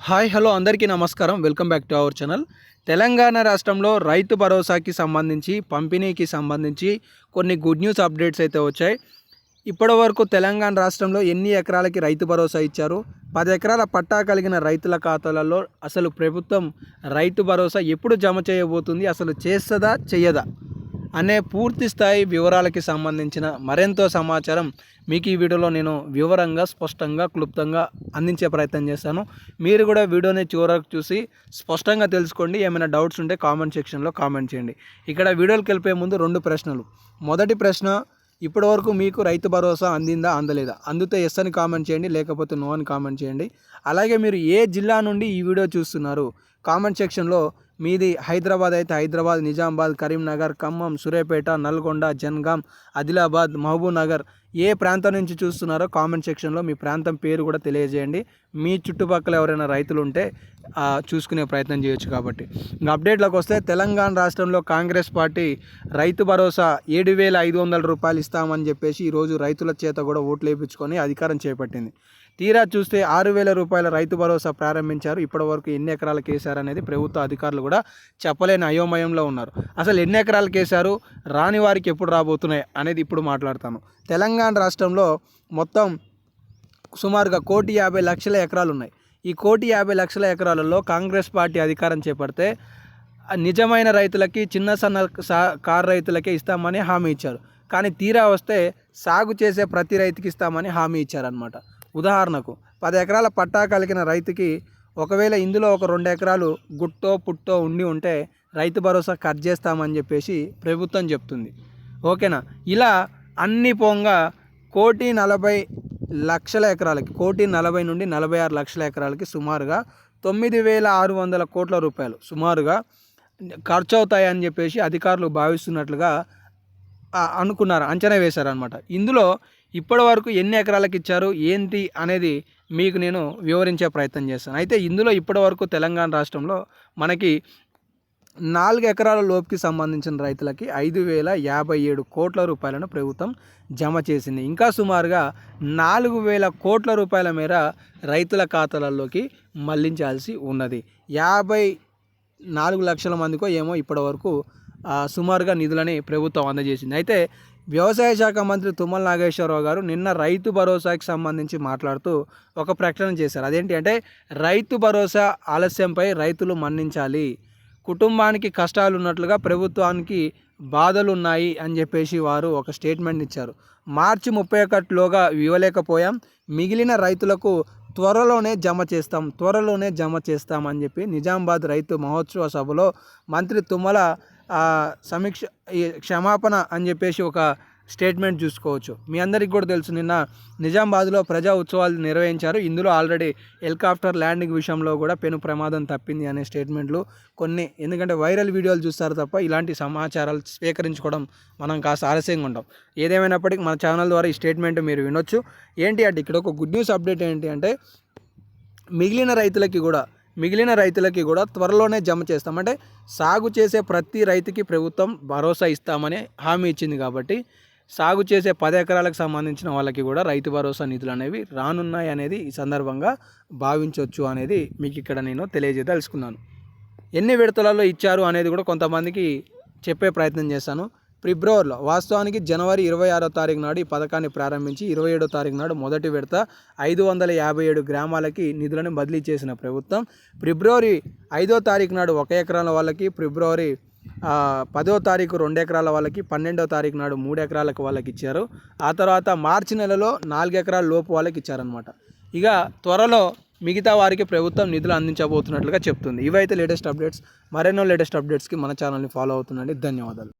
Hi hello అందరికీ నమస్కారం. Welcome back to our channel. Telangana రాష్ట్రంలో రైతు భరోసాకి సంబంధించి పంపిణీకి సంబంధించి కొన్ని గుడ్ న్యూస్ అప్డేట్స్ అయితే వచ్చాయి. ఇప్పటివరకు తెలంగాణ రాష్ట్రంలో ఎన్ని ఎకరాలకి రైతు భరోసా ఇచ్చారు? పది ఎకరాల పట్టా కలిగిన రైతుల ఖాతాలలో అసలు ప్రభుత్వం రైతు భరోసా ఎప్పుడు జమ చేయబోతుంది? అసలు చేస్తుందా చెయ్యదా? అనే పూర్తి స్థాయి వివరాలకి సంబంధించిన మరెంతో సమాచారం మీకు ఈ వీడియోలో నేను వివరంగా స్పష్టంగా క్లుప్తంగా అందించే ప్రయత్నం చేస్తాను మీరు కూడా వీడియోని చివరకు చూసి స్పష్టంగా తెలుసుకోండి. ఏమైనా డౌట్స్ ఉంటే కామెంట్ సెక్షన్లో కామెంట్ చేయండి. ఇక్కడ వీడియోకి వెళ్ళిపోయే ముందు రెండు ప్రశ్నలు. మొదటి ప్రశ్న ఇప్పటివరకు మీకు రైతు భరోసా అందిందా అందలేదా? అందుతే ఎస్ అని కామెంట్ చేయండి లేకపోతే నో అని కామెంట్ చేయండి. అలాగే మీరు ఏ జిల్లా నుండి ఈ వీడియో చూస్తున్నారు? కామెంట్ సెక్షన్లో మీది హైదరాబాద్ అయితే హైదరాబాద్ నిజామాబాద్ కరీంనగర్ ఖమ్మం సూర్యాపేట నల్గొండ జన్గాం ఆదిలాబాద్ మహబూబ్ నగర్. ఏ ప్రాంతం నుంచి చూస్తున్నారో కామెంట్ సెక్షన్లో మీ ప్రాంతం పేరు కూడా తెలియజేయండి. మీ చుట్టుపక్కల ఎవరైనా రైతులు ఉంటే చూసుకునే ప్రయత్నం చేయొచ్చు కాబట్టి. ఇంకా అప్డేట్లోకి వస్తే తెలంగాణ రాష్ట్రంలో కాంగ్రెస్ పార్టీ రైతు భరోసా ఏడు వేల ఐదు వందల రూపాయలు ఇస్తామని చెప్పేసి ఈరోజు రైతుల చేత కూడా ఓట్లు వేయించుకొని అధికారం చేపట్టింది. తీరా చూస్తే ఆరు వేల రూపాయల రైతు భరోసా ప్రారంభించారు. ఇప్పటివరకు ఎన్ని ఎకరాలకు వేశారు అనేది ప్రభుత్వ అధికారులు కూడా చెప్పలేని అయోమయంలో ఉన్నారు. అసలు ఎన్ని ఎకరాలకు వేశారు రాని వారికి ఎప్పుడు రాబోతున్నాయి? అనేది ఇప్పుడు మాట్లాడతాను. తెలంగాణ రాష్ట్రంలో మొత్తం సుమారుగా కోటి యాభై లక్షల ఎకరాలు ఉన్నాయి. ఈ కోటి యాభై లక్షల ఎకరాలలో కాంగ్రెస్ పార్టీ అధికారం చేపడితే నిజమైన రైతులకి చిన్న సన్న సా కారు రైతులకే ఇస్తామని హామీ ఇచ్చారు. కానీ తీరా వస్తే సాగు చేసే ప్రతి రైతుకి ఇస్తామని హామీ ఇచ్చారనమాట ఉదాహరణకు పది ఎకరాల పట్టా కలిగిన రైతుకి ఒకవేళ ఇందులో ఒక రెండు ఎకరాలు గుట్టో పుట్టో ఉండి ఉంటే రైతు భరోసా కట్ చేస్తామని చెప్పేసి ప్రభుత్వం చెప్తుంది. ఓకేనా? ఇలా అన్ని పోంగా కోటి నలభై లక్షల ఎకరాలకి కోటి నలభై నుండి నలభై ఆరు లక్షల ఎకరాలకి సుమారుగా తొమ్మిది వేల ఆరు వందల కోట్ల రూపాయలు సుమారుగా ఖర్చు అవుతాయని చెప్పేసి అధికారులు భావిస్తున్నట్లుగా అనుకున్నారు అంచనా వేశారనమాట ఇందులో ఇప్పటి వరకు ఎన్ని ఎకరాలకు ఇచ్చారు ఏంటి అనేది మీకు నేను వివరించే ప్రయత్నం చేస్తాను. అయితే ఇందులో ఇప్పటి వరకు తెలంగాణ రాష్ట్రంలో మనకి నాలుగు ఎకరాల లోపుకి సంబంధించిన రైతులకి ఐదు వేల యాభై ఏడు కోట్ల రూపాయలను ప్రభుత్వం జమ చేసింది. ఇంకా సుమారుగా నాలుగు వేల కోట్ల రూపాయల మేర రైతుల ఖాతాలలోకి మళ్ళించాల్సి ఉన్నది. యాభై నాలుగు లక్షల మందికో ఏమో ఇప్పటి వరకు సుమారుగా నిధులని ప్రభుత్వం అందజేసింది. అయితే వ్యవసాయ శాఖ మంత్రి తుమ్మల నాగేశ్వరరావు గారు నిన్న రైతు భరోసాకి సంబంధించి మాట్లాడుతూ ఒక ప్రకటన చేశారు. అదేంటి అంటే రైతు భరోసా ఆలస్యంపై రైతులు మన్నించాలి. కుటుంబానికి కష్టాలు ఉన్నట్లుగా ప్రభుత్వానికి బాధలు ఉన్నాయి అని చెప్పేసి వారు ఒక స్టేట్మెంట్ ఇచ్చారు. మార్చి ముప్పై ఒకటిలోగా ఇవ్వలేకపోయాం. మిగిలిన రైతులకు త్వరలోనే జమ చేస్తాం త్వరలోనే జమ చేస్తామని చెప్పి నిజామాబాద్ రైతు మహోత్సవ సభలో మంత్రి తుమ్మల సమీక్ష క్షమాపణ అని చెప్పేసి ఒక స్టేట్మెంట్ చూసుకోవచ్చు. మీ అందరికి కూడా తెలుసు నిన్న నిజామాబాద్లో ప్రజా ఉత్సవాలు నిర్వహించారు. ఇందులో ఆల్రెడీ హెలికాప్టర్ ల్యాండింగ్ విషయంలో కూడా పెను ప్రమాదం తప్పింది అనే స్టేట్మెంట్లు కొన్ని. ఎందుకంటే వైరల్ వీడియోలు చూస్తారు తప్ప ఇలాంటి సమాచారాలు స్వీకరించుకోవడం మనం కాస్త ఆలస్యంగా ఉంటాం. ఏదేమైనప్పటికీ మన ఛానల్ ద్వారా ఈ స్టేట్మెంట్ మీరు వినొచ్చు. ఏంటి అంటే ఇక్కడ ఒక గుడ్ న్యూస్ అప్డేట్ ఏంటి అంటే మిగిలిన రైతులకి కూడా మిగిలిన రైతులకి కూడా త్వరలోనే జమ చేస్తాం. అంటే సాగు చేసే ప్రతి రైతుకి ప్రభుత్వం భరోసా ఇస్తామని హామీ ఇచ్చింది కాబట్టి సాగు చేసే పది ఎకరాలకు సంబంధించిన వాళ్ళకి కూడా రైతు భరోసా నిధులు అనేవి రానున్నాయి అనేది ఈ సందర్భంగా భావించవచ్చు అనేది మీకు ఇక్కడ నేను తెలియజేయదలుచుకున్నాను. ఎన్ని విడతలలో ఇచ్చారు అనేది కూడా కొంతమందికి చెప్పే ప్రయత్నం చేశాను ఫిబ్రవరిలో వాస్తవానికి జనవరి ఇరవై ఆరో తారీఖు నాడు ఈ పథకాన్ని ప్రారంభించి ఇరవై ఏడో తారీఖు నాడు మొదటి విడత ఐదు వందల యాభై ఏడు గ్రామాలకి నిధులను బదిలీ చేసిన ప్రభుత్వం. ఫిబ్రవరి ఐదో తారీఖు నాడు ఒక ఎకరాల వాళ్ళకి ఫిబ్రవరి పదో తారీఖు రెండు ఎకరాల వాళ్ళకి పన్నెండో తారీఖు నాడు మూడు ఎకరాలకు వాళ్ళకి ఇచ్చారు. ఆ తర్వాత మార్చి నెలలో నాలుగు ఎకరాల లోపు వాళ్ళకి ఇచ్చారనమాట ఇక త్వరలో మిగతా వారికి ప్రభుత్వం నిధులు అందించబోతున్నట్లుగా చెప్తుంది. ఇవైతే లేటెస్ట్ అప్డేట్స్. మరెన్నో లేటెస్ట్ అప్డేట్స్కి మన ఛానల్ని ఫాలో అవుతుందండి ధన్యవాదాలు.